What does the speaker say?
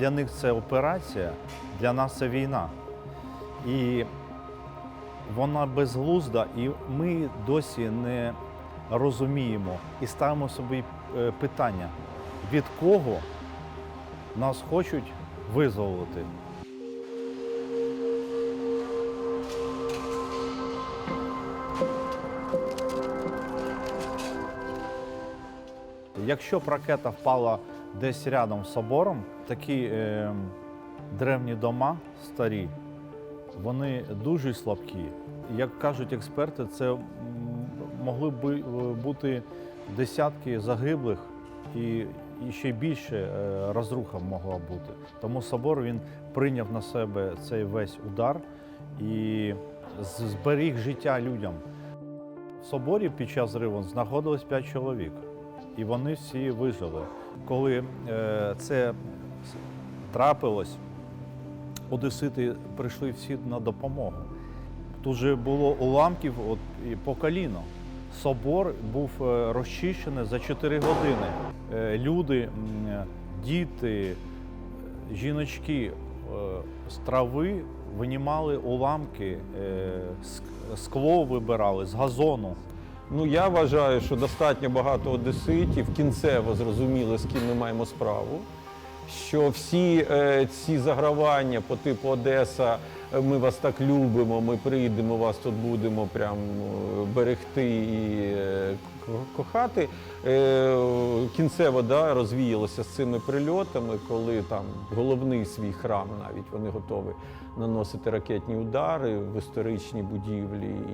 для них це операція, для нас це війна. І вона безглузда, і ми досі не розуміємо і ставимо собі е, питання, від кого нас хочуть визволити. Якщо б ракета впала десь рядом з собором, такі е, древні дома старі, вони дуже слабкі. Як кажуть експерти, це могли б е, бути десятки загиблих і, і ще більше е, розруха могла бути. Тому собор він прийняв на себе цей весь удар і зберіг життя людям. В соборі під час зриву знаходилось 5 чоловік, і вони всі вижили. Коли е, це трапилось, одесити прийшли всі на допомогу. Тут же було уламків от, і по коліно. Собор був е, розчищений за 4 години. Е, Люди, діти, жіночки з трави винімали уламки, скло вибирали з газону. Ну я вважаю, що достатньо багато одеситів кінцево зрозуміли, з ким ми маємо справу. Що всі е, ці загравання по типу Одеса, е, ми вас так любимо, ми прийдемо, вас тут будемо прям е, берегти і е, кохати. Е, кінцево да, розвіялося з цими прильотами, коли там головний свій храм навіть вони готові наносити ракетні удари в історичні будівлі.